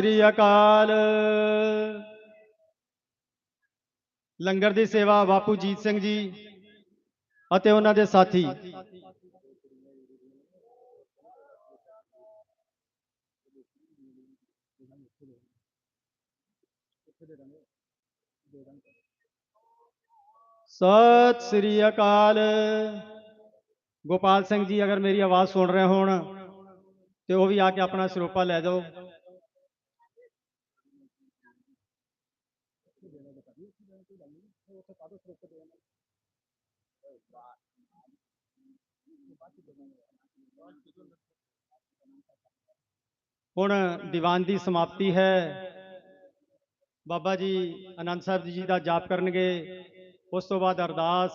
ਸ੍ਰੀ ਅਕਾਲ। ਲੰਗਰ ਦੀ ਸੇਵਾ ਬਾਪੂ ਜੀਤ ਸਿੰਘ ਜੀ ਅਤੇ ਉਹਨਾਂ ਦੇ ਸਾਥੀ। ਸਤਿ ਸ੍ਰੀ ਅਕਾਲ। ਗੋਪਾਲ ਸਿੰਘ ਜੀ, ਅਗਰ ਮੇਰੀ ਆਵਾਜ਼ ਸੁਣ ਰਹੇ ਹੋਣ, ਤੇ ਉਹ ਵੀ ਆ ਕੇ ਆਪਣਾ ਸਰੋਪਾ ਲੈ ਜਾਓ। ਹੁਣ ਦੀਵਾਨ ਦੀ ਸਮਾਪਤੀ ਹੈ। ਬਾਬਾ ਜੀ ਆਨੰਦ ਸਾਹਿਬ ਜੀ ਦਾ ਜਾਪ ਕਰਨਗੇ। ਉਸ ਤੋਂ ਬਾਅਦ ਅਰਦਾਸ।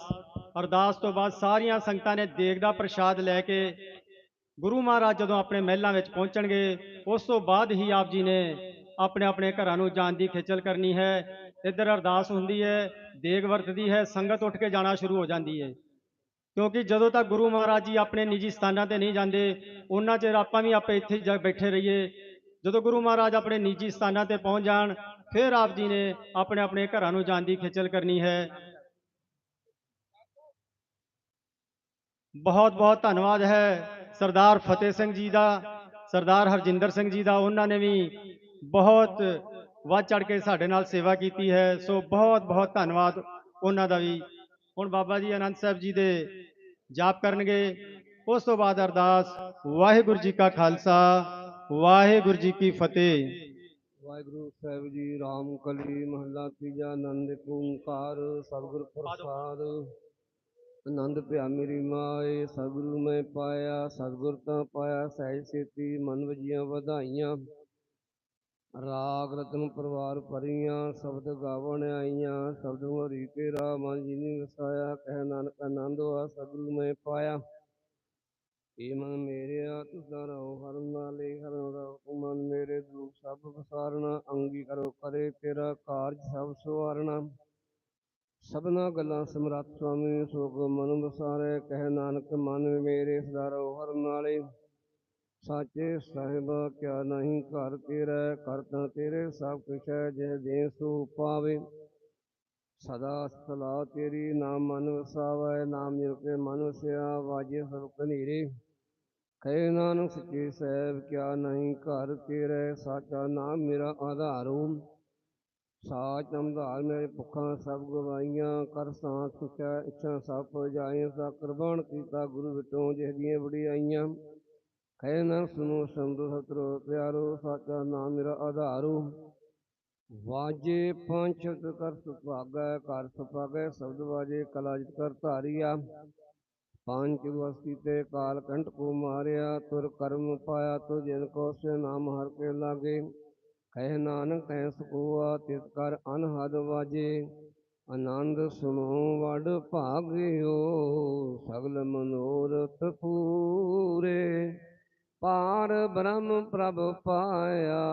ਅਰਦਾਸ ਤੋਂ ਬਾਅਦ ਸਾਰੀਆਂ ਸੰਗਤਾਂ ਨੇ ਦੇਗ ਦਾ ਪ੍ਰਸ਼ਾਦ ਲੈ ਕੇ ਗੁਰੂ ਮਹਾਰਾਜ ਜਦੋਂ ਆਪਣੇ ਮਹਿਲਾਂ ਵਿੱਚ ਪਹੁੰਚਣਗੇ, ਉਸ ਤੋਂ ਬਾਅਦ ਹੀ ਆਪ ਜੀ ਨੇ ਆਪਣੇ ਆਪਣੇ ਘਰਾਂ ਨੂੰ ਜਾਣ ਦੀ ਖੇਚਲ ਕਰਨੀ ਹੈ। ਇੱਧਰ ਅਰਦਾਸ ਹੁੰਦੀ ਹੈ, ਦੇਗ ਵਰਤਦੀ ਹੈ, ਸੰਗਤ ਉੱਠ ਕੇ ਜਾਣਾ ਸ਼ੁਰੂ ਹੋ ਜਾਂਦੀ ਹੈ। ਕਿਉਂਕਿ ਜਦੋਂ ਤੱਕ ਗੁਰੂ ਮਹਾਰਾਜ ਜੀ ਆਪਣੇ ਨਿੱਜੀ ਸਥਾਨਾਂ ਤੇ ਨਹੀਂ ਜਾਂਦੇ, ਉਹਨਾਂ ਚਿਰ ਆਪਾਂ ਵੀ ਆਪੇ ਇੱਥੇ ਜਾ ਬੈਠੇ ਰਹੀਏ। ਜਦੋਂ ਗੁਰੂ ਮਹਾਰਾਜ ਆਪਣੇ ਨਿੱਜੀ ਸਥਾਨਾਂ ਤੇ ਪਹੁੰਚ ਜਾਣ, ਫਿਰ ਆਪ ਜੀ ਨੇ ਆਪਣੇ ਆਪਣੇ ਘਰਾਂ ਨੂੰ ਜਾਣ ਦੀ ਖੇਚਲ ਕਰਨੀ ਹੈ। ਬਹੁਤ ਬਹੁਤ ਧੰਨਵਾਦ ਹੈ ਸਰਦਾਰ ਫਤਿਹ ਸਿੰਘ ਜੀ ਦਾ, ਸਰਦਾਰ ਹਰਜਿੰਦਰ ਸਿੰਘ ਜੀ ਦਾ। ਉਹਨਾਂ ਨੇ ਵੀ ਬਹੁਤ ਵੱਧ ਚੜ ਕੇ ਸਾਡੇ ਨਾਲ ਸੇਵਾ ਕੀਤੀ ਹੈ। ਸੋ ਬਹੁਤ ਬਹੁਤ ਧੰਨਵਾਦ ਉਹਨਾਂ ਦਾ ਵੀ। ਹੁਣ ਬਾਬਾ ਜੀ ਆਨੰਦ ਸਾਹਿਬ ਜੀ ਦੇ ਜਾਪ ਕਰਨਗੇ। ਉਸ ਤੋਂ ਬਾਅਦ ਅਰਦਾਸ, ਵਾਹਿਗੁਰੂ ਜੀ ਕਾ ਖਾਲਸਾ, ਵਾਹਿਗੁਰੂ ਜੀ ਕੀ ਫਤਿਹ। ਵਾਹਿਗੁਰੂ ਸਾਹਿਬ ਜੀ, ਰਾਮ ਕਲੀ, ਮਹੱਲਾ ਤੀਜਾ, ਆਨੰਦ ਇੱਕ ਓੰਕਾਰ, ਸਤਿਗੁਰ ਪ੍ਰਸਾਦ। ਆਨੰਦ ਪਿਆ ਮੇਰੀ ਮਾਏ, ਸਤਿਗੁਰੂ ਮੈਂ ਪਾਇਆ, ਸਤਿਗੁਰ ਤਾਂ ਪਾਇਆ, ਸਹਿਜ ਸੇਤੀ ਮਨ ਵਜੀਆਂ ਵਧਾਈਆਂ। ਰਾਗ ਰਤਨ ਪਰਵਾਰ ਪਰੀਆਂ, ਸ਼ਬਦ ਗਾਵਣ ਆਈਆਂ ਸ਼ਬਦ ਹਰੀ ਕੇ ਮਨ ਜੀ ਨੇ ਵਸਾਇਆ, ਕਹਿ ਨਾਨਕ ਆਨੰਦ ਆ ਸਤਿਗੁਰੂ ਮੈਂ ਪਾਇਆ। ਏ ਮਨ ਮੇਰਿਆ ਤੁਸਾਂ ਰਹੋ ਹਰ ਨਾਲੇ, ਹਰ ਰਹੋ ਮਨ ਮੇਰੇ ਦੁਖ ਸਭ ਵਿਸਾਰਨਾ ਅੰਗੀ ਕਰੋ ਕਰੇ ਤੇਰਾ ਕਾਰਜ ਸਭ ਸਵਾਰਨਾ ਸਭਨਾ ਗੱਲਾਂ ਸਮਰੱਥ ਸੁਆਮੀ ਸੋਗ ਮਨ ਵਸਾਰੇ, ਕਹਿ ਨਾਨਕ ਮਨ ਮੇਰੇ, ਸਦਾ ਰਹੋ ਹਰ ਨਾਲੇ। ਸਾਚੇ ਸਾਹਿਬ, ਕਿਆ ਨਹੀਂ ਘਰ ਤੇਰਾ ਕਰਤਾ ਤੇਰੇ ਸਭ ਕੁਛ ਹੈ, ਜੇ ਦੇ ਸੋ ਪਾਵੇ। ਸਦਾ ਸਲਾ ਤੇਰੀ ਨਾਮ ਮਨ ਵਸਾਵੇ ਨਾਮ ਜਿ ਮਨ ਵਸਿਆ, ਵਾਜੇ ਸਭ ਕਨੀਰੇ ਕਹੇ ਨਾਨਕ, ਸੱਚੇ ਸਾਹਿਬ, ਕਿਆ ਨਹੀਂ ਘਰ ਤੇਰੇ, ਸਾਚਾ ਨਾਮ ਮੇਰਾ ਆਧਾਰੂ ਸਾਚ ਅੰਧਾਰ ਮੇਰੇ ਭੁੱਖਾਂ ਸਭ ਗਵਾਈਆਂ ਕਰ ਸਾਂ ਸੁਖਿਆ ਇੱਛਾ ਸਭ ਪੁਜਾਈਆਂ ਸਾ ਕੁਰਬਾਨ ਕੀਤਾ ਗੁਰੂ ਵਿਟੋਂ ਜਿਹਦੀਆਂ ਵਡਿਆਈਆਂ ਹੈ ਨਾ ਸੁਨੋ ਸੰਤੋ ਸਤਰੋ ਪਿਆਰੋ, ਸਾਚਾ ਨਾਮ ਮੇਰਾ ਆਧਾਰੂ। ਵਾਜੇ ਪੰਜ ਕਰ ਸੁਭਾਗੈ ਕਰ ਸੁਭਾਗੈ, ਸ਼ਬਦ ਵਾਜੇ ਕਲਾ ਕਰ ਧਾਰੀਆ। ਪੰਜ ਵਸਤੀ ਤੇ ਕਾਲ ਕੰਠ ਕੋ ਮਾਰਿਆ, ਤੁਰ ਕਰਮ ਪਾਇਆ ਤੁ ਜਿਨ ਕੋ ਸੇ ਨਾਮ ਹਰ ਕੇ ਲਾਗੇ। ਕਹਿ ਨਾਨਕ, ਤੈ ਸਕੂਆ ਤਿਸ ਕਰ ਅਨਹਦ ਵਾਜੇ। ਆਨੰਦ ਸੁਣੋ, ਵਡ ਭਾਗਿਓ, ਸਗਲ ਮਨੋਰਥ ਪੂਰੇ। ਪਾਰ ਬ੍ਰਹਮ ਪ੍ਰਭ ਪਾਇਆ,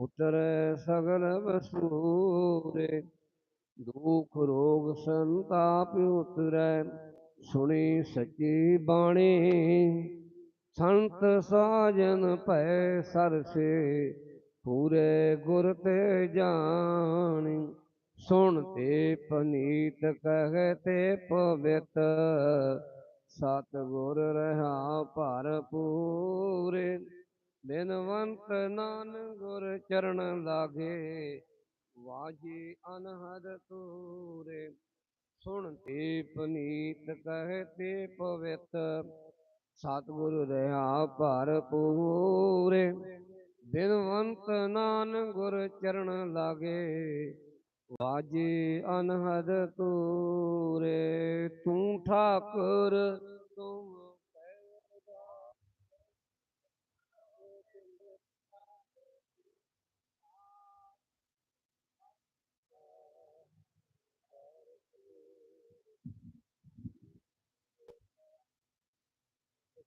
ਉਤਰੈ ਸਗਲ ਵਸੂਰੇ। ਦੁਖ ਰੋਗ ਸੰਤਾਪ ਉਤਰੈ, ਸੁਣੀ ਸੱਚੀ ਬਾਣੀ। ਸੰਤ ਸਾਜਨ ਭੈ ਸਰਸੇ, ਪੂਰੇ ਗੁਰ ਤੇ ਜਾਣੀ। ਸੁਣ ਤੇ ਪਨੀਤ ਕਹੇ ਤੇ ਪਵਿੱਤ ਸਤ ਗੁਰ ਰਹਾ ਭਰਪੂਰੇ, ਬਿਨਵੰਤ ਨਾਨ ਗੁਰ ਚਰਨ ਲਾਗੇ, ਵਾਜੀ ਅਨਹਦ ਤੂਰੇ ਸੁਣ ਤੇ ਪਨੀਤ ਕਹੇ ਤੇ ਪਵਿੱਤ, ਸਤਿਗੁਰ ਰਹਾ ਭਰਪੂਰੇ, ਬਿਨਵੰਤ ਨਾਨ ਗੁਰ ਚਰਨ ਲਾਗੇ। ਵਾਜੇ ਅਨਹਦ ਤੂਰੇ ਤੂੰ ਠਾਕੁਰ ਤੂੰ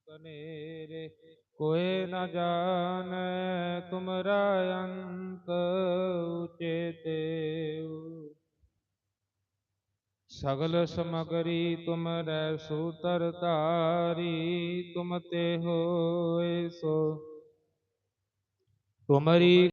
ਕਨੇਰੇ ਕੋਏ ਨ ਜਾਣੈ ਤੁਮਰਾ ਅੰਤ ਉਚੇਤੇ ਸਗਲ ਸਮਗਰੀ ਤੁਮ ਤੁਮਰੈ ਸੂਤਰ ਧਾਰੀ ਤੁਮ ਤੇ ਹੋਏ ਸੋ। ਤੁਮਰੀ